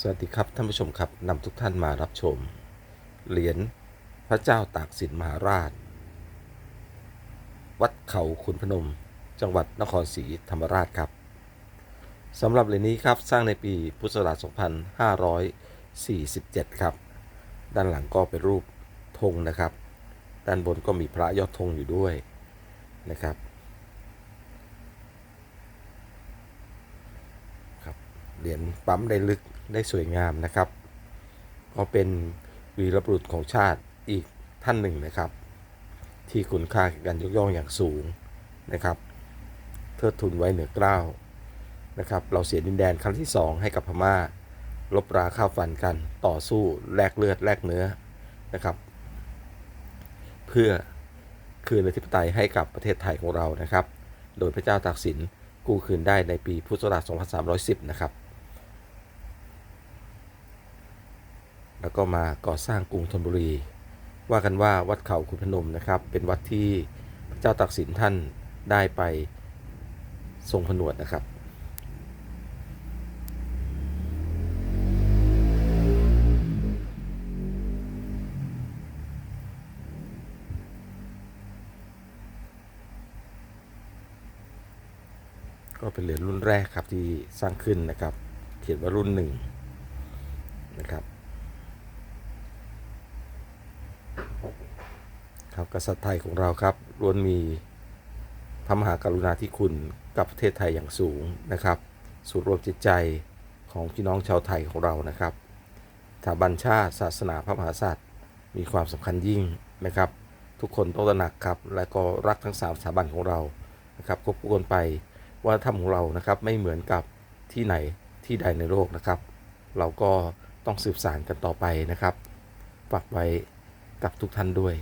สวัสดีครับท่านผู้ชมครับนำทุกท่านมารับชม เหรียญพระเจ้าตากสินมหาราช วัดเขาขุนพนม จังหวัดนครศรีธรรมราชครับสำหรับเหรียญนี้ครับสร้างในปีพุทธศักราช 2547 ครับ ด้านหลังก็เป็นรูปธงนะครับ ด้านบนก็มีพระยอดธงอยู่ด้วยนะครับ เหรียญปั๊มได้ลึกได้สวยงามนะครับก็เป็นวีรบุรุษของชาติอีกท่านหนึ่งนะครับ ที่คุณค่าการยกย่องอย่างสูงนะครับเทิดทุนไว้เหนือเกล้าวนะครับ เราเสียดินแดนครั้งที่สองให้กับพม่าลบราข้าวฟันกันต่อสู้แลกเลือดแลกเนื้อนะครับ เพื่อคืนอธิปไตยให้กับประเทศไทยของเรานะครับ โดยพระเจ้าตากสินกู้คืนได้ในปีพุทธศักราช 2310 นะครับ แล้วก็มาก่อสร้างกรุงธนบุรี ว่ากันว่าวัดเขาขุนพนมนะครับ เป็นวัดที่พระเจ้าตากสินท่านได้ไปทรงผนวดนะครับก็เป็นเหรียญรุ่นแรกครับที่สร้างขึ้นนะครับ เขียนว่ารุ่นหนึ่งนะครับ ครับกษัตริย์ไทยของเราครับล้วนมีพระมหากรุณาธิคุณกับประเทศไทยอย่างสูงนะครับสูตรรวมจิตใจของพี่น้องชาวไทยของเรานะครับสถาบันชาติศาสนาพระมหากษัตริย์ มีความสำคัญยิ่งนะครับ ทุกคนต้องตระหนักครับและก็รักทั้งสามสถาบันของเรานะครับควบคู่กันไปว่าธรรมของเรานะครับไม่เหมือนกับที่ไหนที่ใดในโลกนะครับ เราก็ต้องสืบสานกันต่อไปนะครับฝากไว้กับทุกท่านด้วย